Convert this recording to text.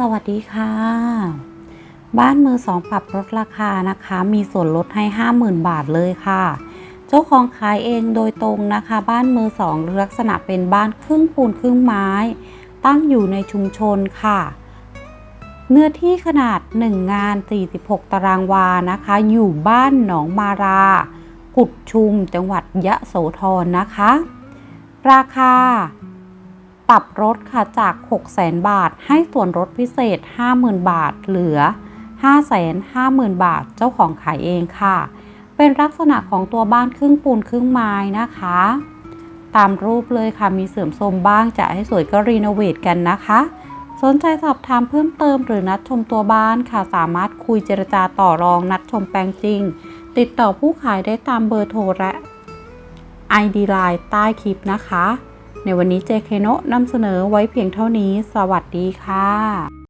สวัสดีค่ะ บ้านมือสองปรับลดราคานะคะ มีส่วนลดให้ 50,000 บาทเลยค่ะ เจ้าของขายเองโดยตรงนะคะ บ้านมือสองลักษณะเป็นบ้านครึ่งปูนครึ่งไม้ ตั้งอยู่ในชุมชนค่ะ เนื้อที่ขนาด 1 งาน 46 ตารางวานะคะ อยู่บ้านหนองมารา กุดชุมจังหวัดยะโสธรนะคะ ราคา ปรับลดค่ะจาก 600,000 บาท ให้ส่วนลดพิเศษ 50,000 บาท เหลือ 550,000 บาท เจ้าของขายเองค่ะ เป็นลักษณะของตัวบ้านครึ่งปูนครึ่งไม้นะคะ ตามรูปเลยค่ะ มีเสริมโทรมบ้างจะให้สวยก็รีโนเวทกันนะคะ สนใจสอบถามเพิ่มเติมหรือนัดชมตัวบ้านค่ะ สามารถคุยเจรจาต่อรองนัดชมแปลงจริง ติดต่อผู้ขายได้ตามเบอร์โทรและ ID Line ใต้คลิปนะคะ ในวันนี้เจเคโนะนำเสนอไว้เพียงเท่านี้ สวัสดีค่ะ